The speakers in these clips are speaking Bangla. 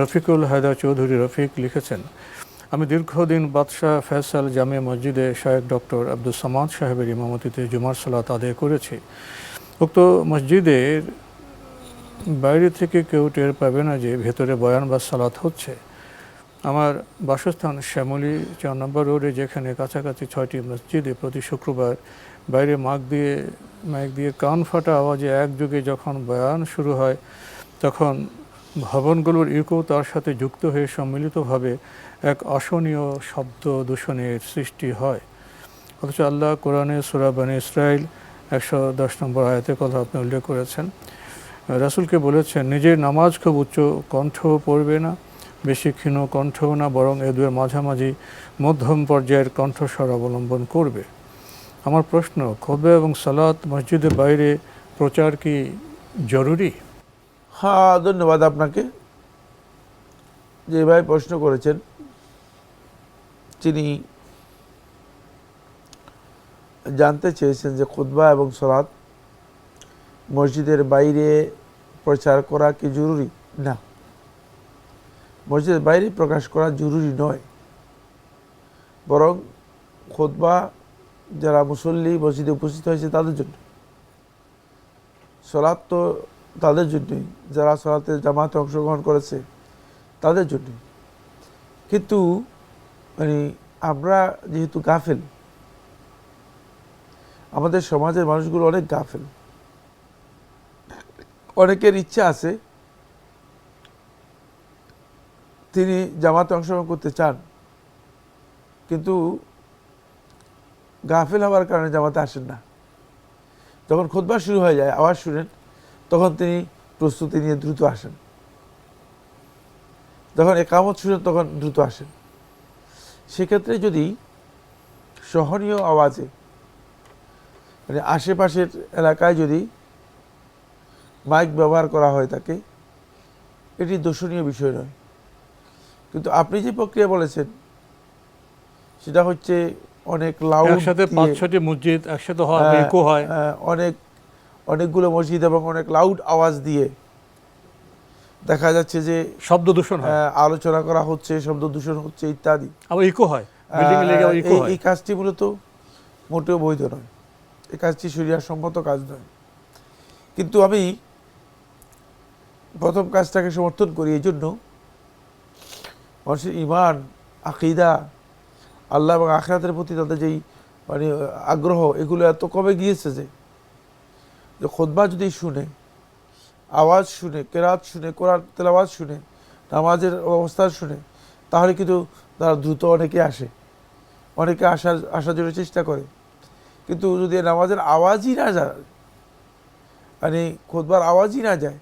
রফিকুল হায়দা চৌধুরী রফিক লিখেছেন, আমি দীর্ঘদিন বাদশাহ ফয়সাল জামে মসজিদে শায়েক ডক্টর আব্দুল সামাদ সাহেবের ইমামতিতে জুমার সালাত আদায় করেছি। উক্ত মসজিদের বাইরে থেকে কেউ টের পাবে না যে ভেতরে বয়ান বা সালাত হচ্ছে। আমার বাসস্থান শ্যামলী, চার নম্বর রোডে, যেখানে কাছাকাছি ছয়টি মসজিদে প্রতি শুক্রবার বাইরে মাইক দিয়ে মাইক দিয়ে কান ফাটা আওয়াজে একযোগে যখন বয়ান শুরু হয়, তখন ভবনগুলোর ইকো তার সাথে যুক্ত হয়ে সম্মিলিতভাবে এক অসহনীয় শব্দ দূষণের সৃষ্টি হয়। অথচ আল্লাহ কোরআনে সুরাবানি ইসরায়েল একশো দশ নম্বর আয়াতের কথা আপনি উল্লেখ করেছেন। রাসুলকে বলেছেন, নিজের নামাজ খুব উচ্চ কণ্ঠ পড়বে না, বেশি ক্ষীণ কণ্ঠও না, বরং এ দুয়ের মাঝামাঝি মধ্যম পর্যায়ের কণ্ঠস্বর অবলম্বন করবে। আমার প্রশ্ন খোবে এবং সালাত মসজিদের বাইরে প্রচার কি জরুরি? হ্যাঁ ধন্যবাদ আপনাকে যে ভাই প্রশ্ন করেছেন। তিনি জানতে চেয়েছেন যে খুতবা এবং সলাৎ মসজিদের বাইরে প্রচার করা কি জরুরি? না। মসজিদের বাইরে প্রকাশ করা জরুরি নয়। বরং খুতবা যারা মুসল্লি মসজিদে উপস্থিত হয়েছে তাদের জন্য। সলাৎ তো তাদের জন্যই, যারা সলাতে জামাতে অংশগ্রহণ করেছে, তাদের জন্যই। কিন্তু মানে আমরা যেহেতু গাফেল, আমাদের সমাজের মানুষগুলো অনেক গাফেল। অনেকের ইচ্ছা আছে, তিনি জামাতে অংশগ্রহণ করতে চান, কিন্তু গাফেল হওয়ার কারণে জামাতে আসেন না। যখন খোদবা শুরু হয়ে যায়, আওয়াজ শুনেন তখন তিনি প্রস্তুতি নিয়ে দ্রুত আসেন। যখন একামত শুনেন তখন দ্রুত আসেন। সেক্ষেত্রে যদি সহনীয় আওয়াজে মানে আশেপাশের এলাকায় যদি মাইক ব্যবহার করা হয় তাকে এটি দোষণীয় বিষয় নয়। কিন্তু আপনি যে প্রক্রিয়া বলেছেন সেটা হচ্ছে অনেক লাউড একসাথে পাঁচ ছটি মসজিদ একসাথে হয় হ্যাঁ, হয়। হ্যাঁ, অনেক অনেকগুলো মসজিদ এবং অনেক লাউড আওয়াজ দিয়ে দেখা যাচ্ছে যে শব্দ দূষণ আলোচনা করা হচ্ছে শব্দ দূষণ হচ্ছে ইত্যাদি। আবার ইকো হয়। এই কাজটি মূলত মোটেও বৈধ নয়। এই কাজটি শরিয়ার সম্মত কাজ নয়। কিন্তু আমি প্রথম কাজটাকে সমর্থন করি এই জন্য মানুষের ইমান আকিদা আল্লাহ এবং আখরাতের প্রতি তাদের যেই মানে আগ্রহ এগুলো এত কমে গিয়েছে যে যে খোদবা যদি শুনে, আওয়াজ শুনে, কেরাত শুনে, কোরআন তেলাওয়াজ শুনে, নামাজের অবস্থা শুনে, তাহলে কিন্তু তারা দ্রুত অনেকে আসে। অনেকে আসার আসার জন্য চেষ্টা করে। কিন্তু যদি নামাজের আওয়াজই না যায় মানে খোদবার আওয়াজই না যায়,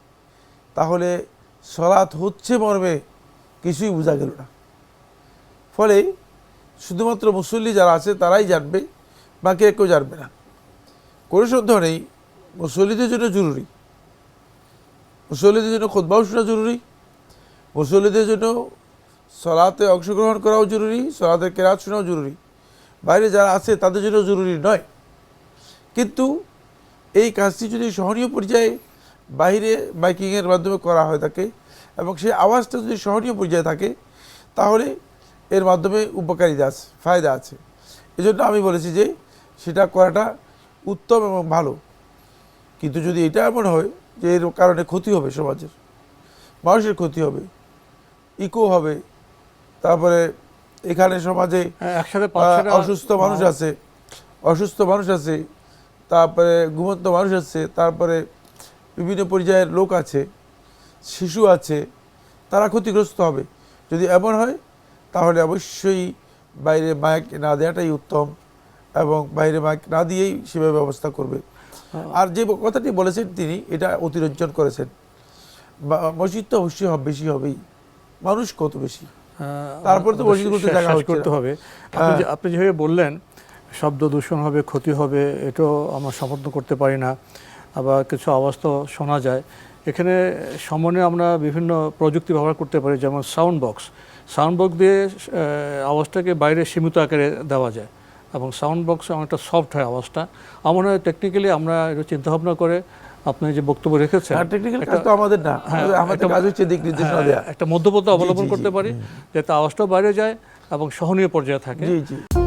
তাহলে সলাৎ হচ্ছে মর্মে কিছুই বোঝা গেল না। ফলে শুধুমাত্র মুসল্লি যারা আছে, তারাই জানবে বাকি কেউ জানবে না। কোনো সন্দেহ নেই মুসল্লিদের জন্য জরুরি। মুসল্লিদের জন্য খোদবাও শোনা জরুরি। মুসল্লিদের জন্য সলাতে অংশগ্রহণ করাও জরুরি, সলাতে কেরাত শোনাও জরুরি। বাইরে যারা আছে, তাদের জন্য জরুরি নয়। কিন্তু এই কাজটি যদি সহনীয় পর্যায়ে বাইরে বাইকিংয়ের মাধ্যমে করা হয় থাকে এবং সেই আওয়াজটা যদি সহনীয় পর্যায়ে থাকে, তাহলে এর মাধ্যমে উপকারিতা আছে, ফায়দা আছে। এজন্য আমি বলেছি যে সেটা করাটা উত্তম এবং ভালো। কিন্তু যদি এটা এমন হয় যে এর কারণে ক্ষতি হবে সমাজের মানুষের ক্ষতি হবে ইকো হবে তারপরে এখানে সমাজে হ্যাঁ, একসাথে অসুস্থ মানুষ আছে অসুস্থ মানুষ আছে তারপরে ঘুমন্ত মানুষ আছে তারপরে বিভিন্ন পর্যায়ের লোক আছে শিশু আছে তারা ক্ষতিগ্রস্ত হবে। যদি এমন হয় তাহলে অবশ্যই বাইরে মাইক না দেওয়াটাই উত্তম এবং বাইরে মাইক না দিয়েই সেভাবে ব্যবস্থা করবে। আর যে কথাটি বলেছেন তিনি এটা অতিরঞ্জন করেছেন। মসজিদ তো অবশ্যই হবে বেশি হবেই। মানুষ কত বেশি? হ্যাঁ, তারপরে তো আমাদের মসজিদগুলোতে জায়গা করতে হবে। আপনি যেভাবে বললেন শব্দ দূষণ হবে ক্ষতি হবে এটাও আমরা সমর্থন করতে পারি না। আবার কিছু আওয়াজ তো শোনা যায়। এখানে সমন্বয়ে আমরা বিভিন্ন প্রযুক্তি ব্যবহার করতে পারি যেমন সাউন্ড বক্স সাউন্ড বক্স দিয়ে আওয়াজটাকে বাইরে সীমিত আকারে দেওয়া যায়। এবং সাউন্ড বক্স অনেকটা সফট হয় আওয়াজটা। আমার মনে হয় টেকনিক্যালি আমরা এটা চিন্তাভাবনা করে আপনি যে বক্তব্য রেখেছেন তো আমাদের না। হ্যাঁ, আমাদের- কাজ হচ্ছে দিক নির্দেশনা হ্যাঁ, একটা মধ্যপথ অবলম্বন করতে পারি যাতে আওয়াজটাও বাইরে যায় এবং সহনীয় পর্যায়ে থাকে। জি জি।